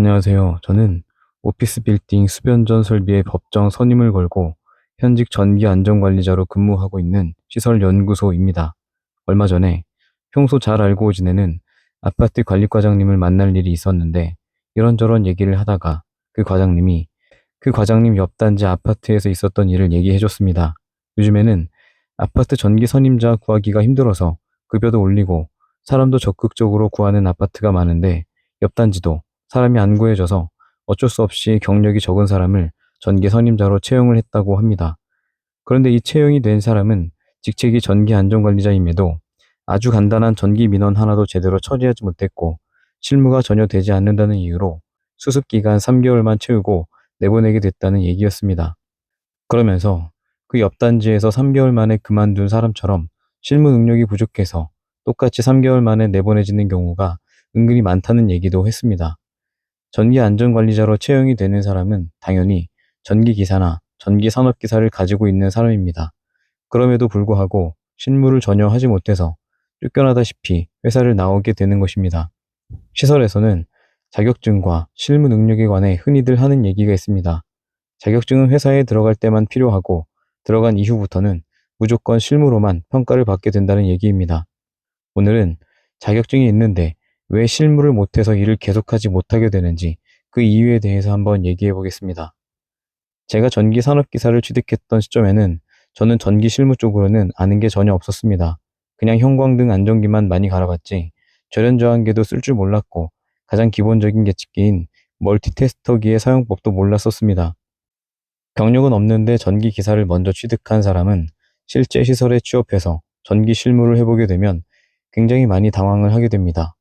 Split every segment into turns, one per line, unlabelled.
안녕하세요. 저는 오피스 빌딩 수변전 설비의 법정 선임을 걸고 현직 전기 안전관리자로 근무하고 있는 시설 연구소입니다. 얼마 전에 평소 잘 알고 지내는 아파트 관리과장님을 만날 일이 있었는데 이런저런 얘기를 하다가 그 과장님이 그 과장님 옆 단지 아파트에서 있었던 일을 얘기해 줬습니다. 요즘에는 아파트 전기 선임자 구하기가 힘들어서 급여도 올리고 사람도 적극적으로 구하는 아파트가 많은데 옆 단지도 사람이 안 구해져서 어쩔 수 없이 경력이 적은 사람을 전기 선임자로 채용을 했다고 합니다. 그런데 이 채용이 된 사람은 직책이 전기 안전관리자임에도 아주 간단한 전기 민원 하나도 제대로 처리하지 못했고 실무가 전혀 되지 않는다는 이유로 수습 기간 3개월만 채우고 내보내게 됐다는 얘기였습니다. 그러면서 그 옆 단지에서 3개월 만에 그만둔 사람처럼 실무 능력이 부족해서 똑같이 3개월 만에 내보내지는 경우가 은근히 많다는 얘기도 했습니다. 전기 안전관리자로 채용이 되는 사람은 당연히 전기 기사나 전기 산업 기사를 가지고 있는 사람입니다. 그럼에도 불구하고 실무를 전혀 하지 못해서 쫓겨나다시피 회사를 나오게 되는 것입니다. 시설에서는 자격증과 실무 능력에 관해 흔히들 하는 얘기가 있습니다. 자격증은 회사에 들어갈 때만 필요하고 들어간 이후부터는 무조건 실무로만 평가를 받게 된다는 얘기입니다. 오늘은 자격증이 있는데 왜 실무를 못해서 일을 계속하지 못하게 되는지 그 이유에 대해서 한번 얘기해 보겠습니다. 제가 전기 산업 기사를 취득했던 시점에는 저는 전기 실무 쪽으로는 아는 게 전혀 없었습니다. 그냥 형광등 안전기만 많이 갈아봤지 절연저항기도 쓸 줄 몰랐고 가장 기본적인 계측기인 멀티테스터기의 사용법도 몰랐었습니다. 경력은 없는데 전기 기사를 먼저 취득한 사람은 실제 시설에 취업해서 전기 실무를 해보게 되면 굉장히 많이 당황을 하게 됩니다.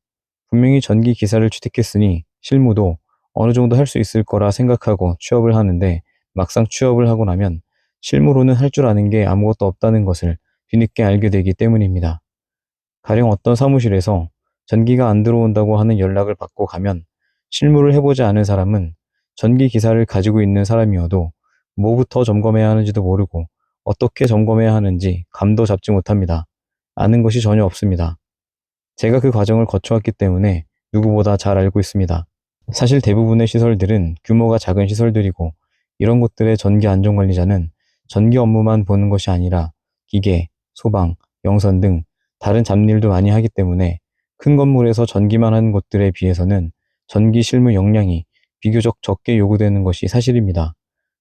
분명히 전기 기사를 취득했으니 실무도 어느 정도 할 수 있을 거라 생각하고 취업을 하는데 막상 취업을 하고 나면 실무로는 할 줄 아는 게 아무것도 없다는 것을 뒤늦게 알게 되기 때문입니다. 가령 어떤 사무실에서 전기가 안 들어온다고 하는 연락을 받고 가면 실무를 해보지 않은 사람은 전기 기사를 가지고 있는 사람이어도 뭐부터 점검해야 하는지도 모르고 어떻게 점검해야 하는지 감도 잡지 못합니다. 아는 것이 전혀 없습니다. 제가 그 과정을 거쳐왔기 때문에 누구보다 잘 알고 있습니다. 사실 대부분의 시설들은 규모가 작은 시설들이고 이런 곳들의 전기 안전관리자는 전기 업무만 보는 것이 아니라 기계, 소방, 영선 등 다른 잡일도 많이 하기 때문에 큰 건물에서 전기만 하는 곳들에 비해서는 전기 실무 역량이 비교적 적게 요구되는 것이 사실입니다.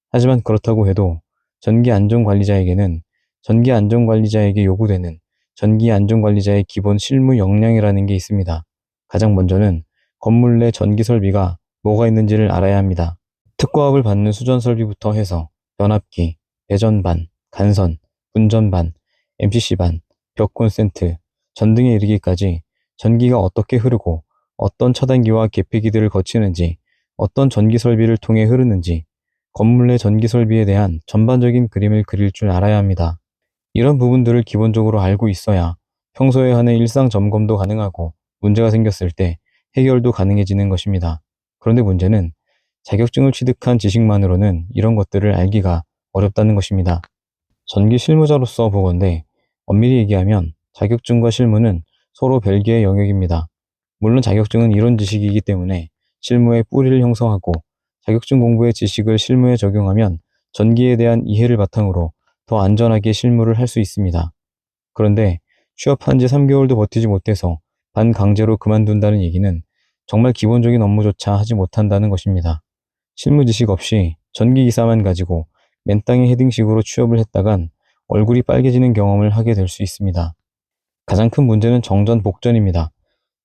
하지만 그렇다고 해도 전기 안전관리자에게는 전기 안전관리자에게 요구되는 전기 안전관리자의 기본 실무 역량이라는 게 있습니다. 가장 먼저는 건물 내 전기 설비가 뭐가 있는지를 알아야 합니다. 특과업을 받는 수전 설비부터 해서 변압기, 배전반, 간선, 분전반, MCC반, 벽 콘센트, 전등에 이르기까지 전기가 어떻게 흐르고 어떤 차단기와 계피기들을 거치는지 어떤 전기 설비를 통해 흐르는지 건물 내 전기 설비에 대한 전반적인 그림을 그릴 줄 알아야 합니다. 이런 부분들을 기본적으로 알고 있어야 평소에 하는 일상 점검도 가능하고 문제가 생겼을 때 해결도 가능해지는 것입니다. 그런데 문제는 자격증을 취득한 지식만으로는 이런 것들을 알기가 어렵다는 것입니다. 전기 실무자로서 보건대 엄밀히 얘기하면 자격증과 실무는 서로 별개의 영역입니다. 물론 자격증은 이론 지식이기 때문에 실무의 뿌리를 형성하고 자격증 공부의 지식을 실무에 적용하면 전기에 대한 이해를 바탕으로 더 안전하게 실무를 할 수 있습니다. 그런데 취업한 지 3개월도 버티지 못해서 반강제로 그만둔다는 얘기는 정말 기본적인 업무조차 하지 못한다는 것입니다. 실무 지식 없이 전기 기사만 가지고 맨땅에 헤딩식으로 취업을 했다간 얼굴이 빨개지는 경험을 하게 될 수 있습니다. 가장 큰 문제는 정전 복전입니다.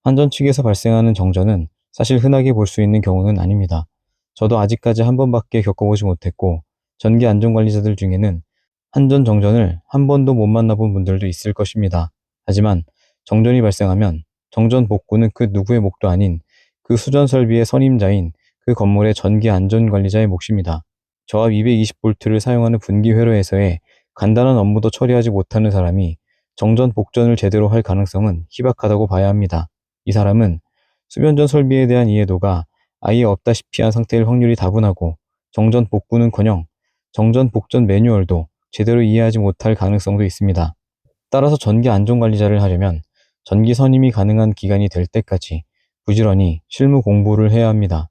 한전 측에서 발생하는 정전은 사실 흔하게 볼 수 있는 경우는 아닙니다. 저도 아직까지 한 번밖에 겪어보지 못했고 전기 안전관리자들 중에는 한전 정전을 한 번도 못 만나본 분들도 있을 것입니다. 하지만 정전이 발생하면 정전 복구는 그 누구의 몫도 아닌 그 수전 설비의 선임자인 그 건물의 전기 안전 관리자의 몫입니다. 저압 220V를 사용하는 분기 회로에서의 간단한 업무도 처리하지 못하는 사람이 정전 복전을 제대로 할 가능성은 희박하다고 봐야 합니다. 이 사람은 수변전 설비에 대한 이해도가 아예 없다시피 한 상태일 확률이 다분하고 정전 복구는커녕 정전 복전 매뉴얼도 제대로 이해하지 못할 가능성도 있습니다. 따라서 전기 안전관리자를 하려면 전기 선임이 가능한 기간이 될 때까지 부지런히 실무 공부를 해야 합니다.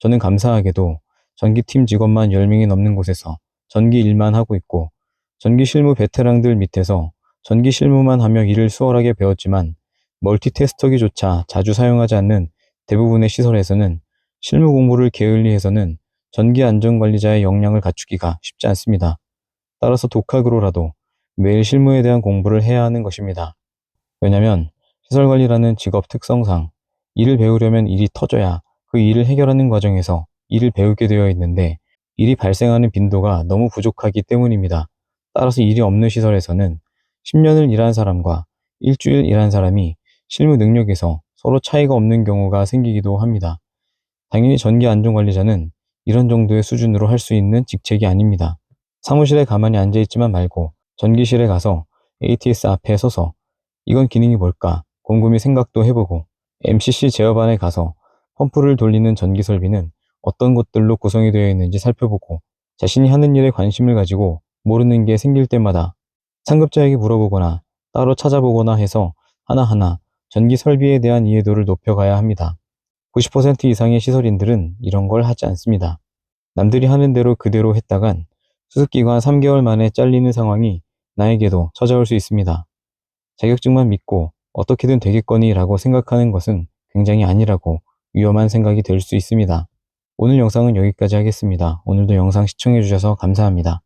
저는 감사하게도 전기팀 직원만 10명이 넘는 곳에서 전기 일만 하고 있고 전기 실무 베테랑들 밑에서 전기 실무만 하며 일을 수월하게 배웠지만 멀티테스터기조차 자주 사용하지 않는 대부분의 시설에서는 실무 공부를 게을리해서는 전기 안전관리자의 역량을 갖추기가 쉽지 않습니다. 따라서 독학으로라도 매일 실무에 대한 공부를 해야 하는 것입니다. 왜냐면 시설관리라는 직업 특성상 일을 배우려면 일이 터져야 그 일을 해결하는 과정에서 일을 배우게 되어 있는데 일이 발생하는 빈도가 너무 부족하기 때문입니다. 따라서 일이 없는 시설에서는 10년을 일한 사람과 일주일 일한 사람이 실무 능력에서 서로 차이가 없는 경우가 생기기도 합니다. 당연히 전기 안전관리자는 이런 정도의 수준으로 할 수 있는 직책이 아닙니다. 사무실에 가만히 앉아있지만 말고 전기실에 가서 ATS 앞에 서서 이건 기능이 뭘까 곰곰이 생각도 해보고 MCC 제어반에 가서 펌프를 돌리는 전기 설비는 어떤 것들로 구성이 되어 있는지 살펴보고 자신이 하는 일에 관심을 가지고 모르는 게 생길 때마다 상급자에게 물어보거나 따로 찾아보거나 해서 하나하나 전기 설비에 대한 이해도를 높여가야 합니다. 90% 이상의 시설인들은 이런 걸 하지 않습니다. 남들이 하는 대로 그대로 했다간 수습기간 3개월 만에 잘리는 상황이 나에게도 찾아올 수 있습니다. 자격증만 믿고 어떻게든 되겠거니 라고 생각하는 것은 굉장히 아니라고 위험한 생각이 될수 있습니다. 오늘 영상은 여기까지 하겠습니다. 오늘도 영상 시청해주셔서 감사합니다.